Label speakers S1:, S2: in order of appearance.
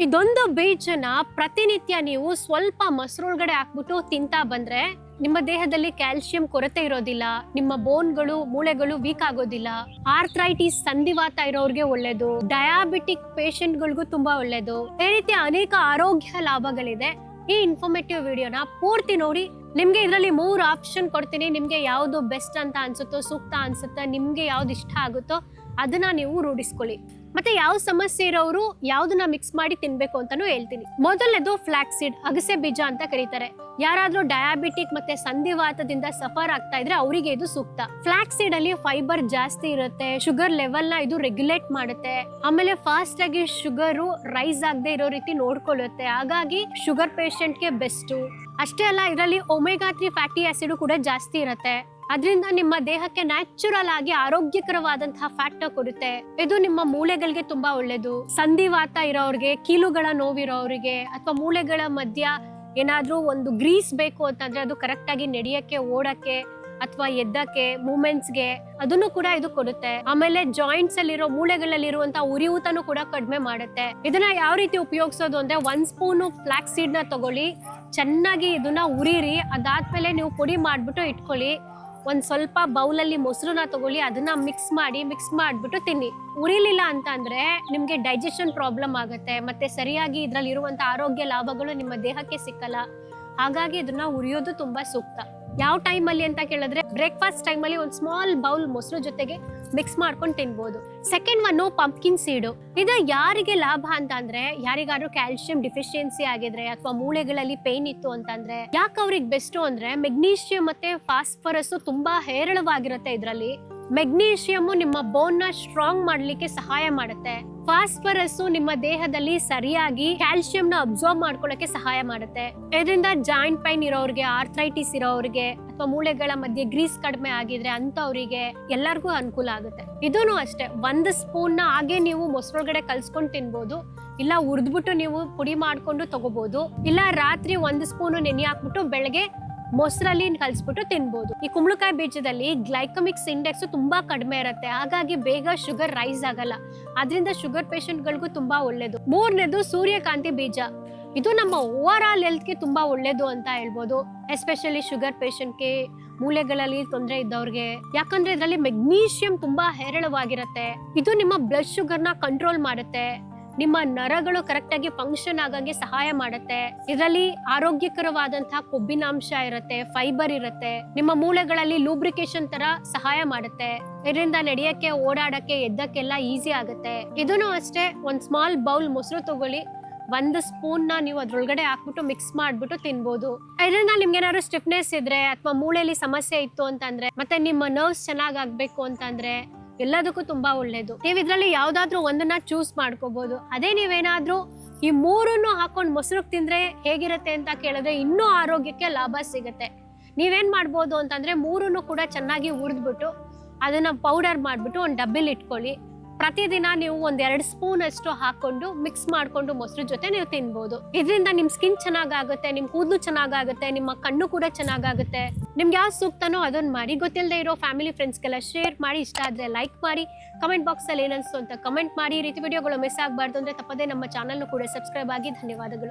S1: ಇದೊಂದು ಬೀಜನ ಪ್ರತಿನಿತ್ಯ ನೀವು ಸ್ವಲ್ಪ ಮೊಸರೊಳಗಡೆ ಹಾಕ್ಬಿಟ್ಟು ತಿಂತಾ ಬಂದ್ರೆ ನಿಮ್ಮ ದೇಹದಲ್ಲಿ ಕ್ಯಾಲ್ಸಿಯಂ ಕೊರತೆ ಇರೋದಿಲ್ಲ, ನಿಮ್ಮ ಬೋನ್ಗಳು, ಮೂಳೆಗಳು ವೀಕ್ ಆಗೋದಿಲ್ಲ ಆರ್ಥ್ರೈಟಿಸ್ ಸಂಧಿವಾತ ಇರೋರ್ಗೆ ಒಳ್ಳೇದು ಡಯಾಬಿಟಿಕ್ ಗಳಿಗೂ ತುಂಬಾ ಒಳ್ಳೇದು. ಈ ರೀತಿ ಅನೇಕ ಆರೋಗ್ಯ ಲಾಭಗಳಿದೆ. ಈ ಇನ್ಫಾರ್ಮೇಟಿವ್ ವಿಡಿಯೋನ ಪೂರ್ತಿ ನೋಡಿ, ನಿಮ್ಗೆ ಇದರಲ್ಲಿ ಮೂರು ಆಪ್ಷನ್ ಕೊಡ್ತೀನಿ. ನಿಮ್ಗೆ ಯಾವ್ದು ಬೆಸ್ಟ್ ಅಂತ ಅನ್ಸುತ್ತೋ, ಸೂಕ್ತ ಅನ್ಸುತ್ತೋ, ನಿಮ್ಗೆ ಯಾವ್ದು ಇಷ್ಟ ಆಗುತ್ತೋ ಅದನ್ನ ನೀವು ರೂಢಿಸ್ಕೊಳ್ಳಿ. ಮತ್ತೆ ಯಾವ ಸಮಸ್ಯೆ ಇರೋರು ಯಾವ್ದನ್ನ ಮಿಕ್ಸ್ ಮಾಡಿ ತಿನ್ಬೇಕು ಅಂತಾನು ಹೇಳ್ತೀನಿ. ಮೊದಲನೇದು ಫ್ಲಾಕ್ಸಿಡ್ ಅಗಸೆ ಬೀಜ ಅಂತ ಕರೀತಾರೆ. ಯಾರಾದ್ರೂ ಡಯಾಬಿಟಿಕ್ ಮತ್ತೆ ಸಂಧಿವಾತದಿಂದ ಸಫರ್ ಆಗ್ತಾ ಇದ್ರೆ ಅವರಿಗೆ ಇದು ಸೂಕ್ತ. ಫ್ಲಾಕ್ಸಿಡ್ ಅಲ್ಲಿ ಫೈಬರ್ ಜಾಸ್ತಿ ಇರುತ್ತೆ ಶುಗರ್ ಲೆವೆಲ್ನ ಇದು ರೆಗ್ಯುಲೇಟ್ ಮಾಡುತ್ತೆ. ಆಮೇಲೆ ಫಾಸ್ಟ್ ಆಗಿ ಶುಗರ್ ರೈಸ್ ಆಗದೆ ಇರೋ ರೀತಿ ನೋಡ್ಕೊಳ್ಳುತ್ತೆ. ಹಾಗಾಗಿ ಶುಗರ್ಗೆ ಬೆಸ್ಟ್ ಅಷ್ಟೇ ಅಲ್ಲ, ಇದರಲ್ಲಿ ಒಮೆಗಾ ತ್ರೀ ಫ್ಯಾಟಿ ಆಸಿಡ್ ಕೂಡ ಜಾಸ್ತಿ ಇರುತ್ತೆ. ಅದರಿಂದ ನಿಮ್ಮ ದೇಹಕ್ಕೆ ನ್ಯಾಚುರಲ್ ಆಗಿ ಆರೋಗ್ಯಕರವಾದಂತಹ ಫ್ಯಾಟ್ ಕೊಡುತ್ತೆ. ಇದು ನಿಮ್ಮ ಮೂಳೆಗಳಿಗೆ ತುಂಬಾ ಒಳ್ಳೇದು. ಸಂಧಿವಾತ ಇರೋರಿಗೆ ಕೀಲುಗಳ ನೋವಿರೋರಿಗೆ ಅಥವಾ ಮೂಳೆಗಳ ಮಧ್ಯ ಏನಾದ್ರೂ ಒಂದು ಗ್ರೀಸ್ ಬೇಕು ಅಂತಂದ್ರೆ ಅದು ಕರೆಕ್ಟ್ ಆಗಿ ನಡೆಯಕ್ಕೆ, ಓಡಕ್ಕೆ ಅಥವಾ ಎದ್ದಕ್ಕೆ ಮೂಮೆಂಟ್ಸ್ಗೆ ಅದನ್ನು ಕೂಡ ಇದು ಕೊಡುತ್ತೆ. ಆಮೇಲೆ ಜಾಯಿಂಟ್ಸ್ ಅಲ್ಲಿರೋ ಮೂಳೆಗಳಲ್ಲಿರುವಂತಹ ಉರಿಯೂತನು ಕೂಡ ಕಡಿಮೆ ಮಾಡುತ್ತೆ. ಇದನ್ನ ಯಾವ ರೀತಿ ಉಪಯೋಗಿಸೋದು ಅಂದ್ರೆ ಒನ್ ಸ್ಪೂನ್ ಫ್ಲಾಕ್ಸ್ ಸೀಡ್ನ ತಗೊಳ್ಳಿ. ಚೆನ್ನಾಗಿ ಇದನ್ನ ಉರಿರಿ. ಅದಾದ್ಮೇಲೆ ನೀವು ಪುಡಿ ಮಾಡ್ಬಿಟ್ಟು ಇಟ್ಕೊಳ್ಳಿ. ಒಂದ್ ಸ್ವಲ್ಪ ಬೌಲಲ್ಲಿ ಮೊಸರನ್ನ ತಗೊಳ್ಳಿ, ಅದನ್ನ ಮಿಕ್ಸ್ ಮಾಡಿ ಮಿಕ್ಸ್ ಮಾಡಿಬಿಟ್ಟು ತಿನ್ನಿ. ಉರಿಲಿಲ್ಲ ಅಂತ ನಿಮಗೆ ನಿಮ್ಗೆ ಡೈಜೆಷನ್ ಪ್ರಾಬ್ಲಮ್ ಆಗುತ್ತೆ. ಮತ್ತೆ ಸರಿಯಾಗಿ ಇದರಲ್ಲಿ ಇರುವಂತ ಆರೋಗ್ಯ ಲಾಭಗಳು ನಿಮ್ಮ ದೇಹಕ್ಕೆ ಸಿಕ್ಕಲ್ಲ. ಹಾಗಾಗಿ ಇದನ್ನ ಉರಿಯೋದು ತುಂಬಾ ಸೂಕ್ತ. ಯಾವ ಟೈಮಲ್ಲಿ ಅಂತ ಕೇಳಿದ್ರೆ ಬ್ರೇಕ್ಫಾಸ್ಟ್ ಟೈಮಲ್ಲಿ ಒಂದು ಸ್ಮಾಲ್ ಬೌಲ್ ಮೊಸರು ಜೊತೆಗೆ ಮಿಕ್ಸ್ ಮಾಡ್ಕೊಂಡು ತಿನ್ಬೋದು. ಸೆಕೆಂಡ್ ಒನ್ ಪಂಪ್ಕಿನ್ ಸೀಡು ಇದು ಯಾರಿಗೆ ಲಾಭ ಅಂತ ಅಂದ್ರೆ, ಯಾರಿಗಾದ್ರೂ ಕ್ಯಾಲ್ಸಿಯಂ ಡಿಫಿಷಿಯನ್ಸಿ ಆಗಿದ್ರೆ ಅಥವಾ ಮೂಳೆಗಳಲ್ಲಿ ಪೇನ್ ಇತ್ತು ಅಂತಂದ್ರೆ ಯಾಕೆ ಅವ್ರಿಗೆ ಬೆಸ್ಟ್ ಅಂದ್ರೆ ಮೆಗ್ನೀಷಿಯಂ ಮತ್ತೆ ಫಾಸ್ಫರಸ್ ತುಂಬಾ ಹೇರಳವಾಗಿರುತ್ತೆ ಇದರಲ್ಲಿ. ಮೆಗ್ನೀಷಿಯಮ್ ನಿಮ್ಮ ಬೋನ್ನ ಸ್ಟ್ರಾಂಗ್ ಮಾಡ್ಲಿಕ್ಕೆ ಸಹಾಯ ಮಾಡುತ್ತೆ. ಫಾಸ್ಫರಸ್ ನಿಮ್ಮ ದೇಹದಲ್ಲಿ ಸರಿಯಾಗಿ ಕ್ಯಾಲ್ಸಿಯಂ ನ ಅಬ್ಸರ್ವ್ ಮಾಡ್ಕೊಳ್ಳಕ್ಕೆ ಸಹಾಯ ಮಾಡುತ್ತೆ. ಇದರಿಂದ ಜಾಯಿಂಟ್ ಪೈನ್ ಇರೋರಿಗೆ ಆರ್ಥ್ರೈಟಿಸ್ ಇರೋರಿಗೆ ಅಥವಾ ಮೂಳೆಗಳ ಮಧ್ಯೆ ಗ್ರೀಸ್ ಕಡಿಮೆ ಆಗಿದ್ರೆ ಅಂತವರಿಗೆ ಎಲ್ಲರಿಗೂ ಅನುಕೂಲ ಆಗುತ್ತೆ. ಇದೂ ಅಷ್ಟೇ, ಒಂದ್ ಸ್ಪೂನ್ನ ಹಾಗೆ ನೀವು ಮೊಸರೊಳಗಡೆ ಕಲ್ಸ್ಕೊಂಡು ತಿನ್ಬೋದು, ಇಲ್ಲ ಉರಿದ್ಬಿಟ್ಟು ನೀವು ಪುಡಿ ಮಾಡ್ಕೊಂಡು ತಗೋಬಹುದು ಇಲ್ಲ ರಾತ್ರಿ ಒಂದ್ ಸ್ಪೂನ್ ನೆನೆ ಹಾಕ್ಬಿಟ್ಟು ಬೆಳಗ್ಗೆ ಮೊಸರಲ್ಲಿ ಕಲಿಸ್ಬಿಟ್ಟು ತಿನ್ಬೋದು. ಈ ಕುಂಬಳಕಾಯಿ ಬೀಜದಲ್ಲಿ ಗ್ಲೈಕಮಿಕ್ಸ್ ಇಂಡೆಕ್ಸ್ ತುಂಬಾ ಕಡಿಮೆ ಇರುತ್ತೆ. ಹಾಗಾಗಿ ಬೇಗ ಶುಗರ್ ರೈಸ್ ಆಗಲ್ಲ. ಅದರಿಂದ ಶುಗರ್ ಗಳಿಗೂ ತುಂಬಾ ಒಳ್ಳೇದು. ಮೂರನೇದು ಸೂರ್ಯಕಾಂತಿ ಬೀಜ. ಇದು ನಮ್ಮ ಓವರ್ ಆಲ್ ಹೆಲ್ತ್ಗೆ ತುಂಬಾ ಒಳ್ಳೇದು ಅಂತ ಹೇಳ್ಬೋದು. ಎಸ್ಪೆಷಲಿ ಶುಗರ್ಗೆ ಮೂಳೆಗಳಲ್ಲಿ ತೊಂದರೆ ಇದ್ದವ್ರಿಗೆ. ಯಾಕಂದ್ರೆ ಇದರಲ್ಲಿ ಮೆಗ್ನೀಷಿಯಂ ತುಂಬಾ ಹೇರಳವಾಗಿರುತ್ತೆ. ಇದು ನಿಮ್ಮ ಬ್ಲಡ್ ಶುಗರ್ನ ಕಂಟ್ರೋಲ್ ಮಾಡುತ್ತೆ. ನಿಮ್ಮ ನರಗಳು ಕರೆಕ್ಟ್ ಆಗಿ ಫಂಕ್ಷನ್ ಆಗಂಗೆ ಸಹಾಯ ಮಾಡುತ್ತೆ. ಇದರಲ್ಲಿ ಆರೋಗ್ಯಕರವಾದಂತಹ ಕೊಬ್ಬಿನಾಂಶ ಇರುತ್ತೆ ಫೈಬರ್ ಇರುತ್ತೆ. ನಿಮ್ಮ ಮೂಳೆಗಳಲ್ಲಿ ಲೂಬ್ರಿಕೇಶನ್ ತರ ಸಹಾಯ ಮಾಡುತ್ತೆ. ಇದರಿಂದ ನಡೆಯಕ್ಕೆ, ಓಡಾಡಕ್ಕೆ, ಎದ್ದಕ್ಕೆಲ್ಲ ಈಸಿ ಆಗುತ್ತೆ. ಇದನ್ನು ಅಷ್ಟೇ ಒಂದ್ ಸ್ಮಾಲ್ ಬೌಲ್ ಮೊಸರು ತಗೊಳ್ಳಿ. ಒಂದು ಸ್ಪೂನ್ನ ನೀವು ಅದ್ರೊಳಗಡೆ ಹಾಕ್ಬಿಟ್ಟು ಮಿಕ್ಸ್ ಮಾಡ್ಬಿಟ್ಟು ತಿನ್ಬೋದು. ಇದರಿಂದ ನಿಮ್ಗೆ ಏನಾದ್ರು ಸ್ಟಿಫ್ನೆಸ್ ಇದ್ರೆ ಅಥವಾ ಮೂಳೆಯಲ್ಲಿ ಸಮಸ್ಯೆ ಇತ್ತು ಅಂತಂದ್ರೆ, ಮತ್ತೆ ನಿಮ್ಮ ನರ್ವ್ಸ್ ಚೆನ್ನಾಗ್ ಆಗ್ಬೇಕು ಅಂತಂದ್ರೆ ಎಲ್ಲದಕ್ಕೂ ತುಂಬಾ ಒಳ್ಳೇದು. ನೀವು ಇದ್ರಲ್ಲಿ ಯಾವ್ದಾದ್ರು ಒಂದನ್ನ ಚೂಸ್ ಮಾಡ್ಕೋಬಹುದು ಅದೇ ನೀವೇನಾದ್ರೂ ಈ ಮೂರನ್ನು ಹಾಕೊಂಡು ಮೊಸರು ತಿಂದ್ರೆ ಹೇಗಿರುತ್ತೆ ಅಂತ ಕೇಳಿದ್ರೆ ಇನ್ನೂ ಆರೋಗ್ಯಕ್ಕೆ ಲಾಭ ಸಿಗುತ್ತೆ. ನೀವೇನ್ ಮಾಡ್ಬೋದು ಅಂತಂದ್ರೆ ಮೂರನ್ನು ಕೂಡ ಚೆನ್ನಾಗಿ ಹುರಿದ್ಬಿಟ್ಟು ಅದನ್ನ ಪೌಡರ್ ಮಾಡ್ಬಿಟ್ಟು ಒಂದು ಡಬ್ಬಿಲಿ ಇಟ್ಕೊಳ್ಳಿ. ಪ್ರತಿದಿನ ನೀವು ಒಂದ್ ಎರಡು ಸ್ಪೂನ್ ಅಷ್ಟು ಹಾಕೊಂಡು ಮಿಕ್ಸ್ ಮಾಡ್ಕೊಂಡು ಮೊಸರು ಜೊತೆ ನೀವು ತಿನ್ಬೋದು. ಇದರಿಂದ ನಿಮ್ ಸ್ಕಿನ್ ಚೆನ್ನಾಗಾಗುತ್ತೆ, ನಿಮ್ ಕೂದಲು ಚೆನ್ನಾಗಾಗುತ್ತೆ, ನಿಮ್ಮ ಕಣ್ಣು ಕೂಡ ಚೆನ್ನಾಗಾಗುತ್ತೆ. ನಿಮ್ಗೆ ಯಾವ್ದು ಸೂಕ್ತನೋ ಅದನ್ನ ಮಾಡಿ ಗೊತ್ತಿಲ್ಲದೆ ಇರೋ ಫ್ಯಾಮಿಲಿ ಫ್ರೆಂಡ್ಸ್ಗೆಲ್ಲ ಶೇರ್ ಮಾಡಿ, ಇಷ್ಟ ಆದ್ರೆ ಲೈಕ್ ಮಾಡಿ ಕಮೆಂಟ್ ಬಾಕ್ಸ್ ಅಲ್ಲಿ ಏನನ್ಸು ಅಂತ ಕಮೆಂಟ್ ಮಾಡಿ. ರೀತಿ ವಿಡಿಯೋಗಳು ಮಿಸ್ ಆಗಬಾರ್ದು ಅಂದ್ರೆ ತಪ್ಪದೇ ನಮ್ಮ ಚಾನಲ್ ಕೂಡ ಸಬ್ಸ್ಕ್ರೈಬ್ ಆಗಿ, ಧನ್ಯವಾದಗಳು.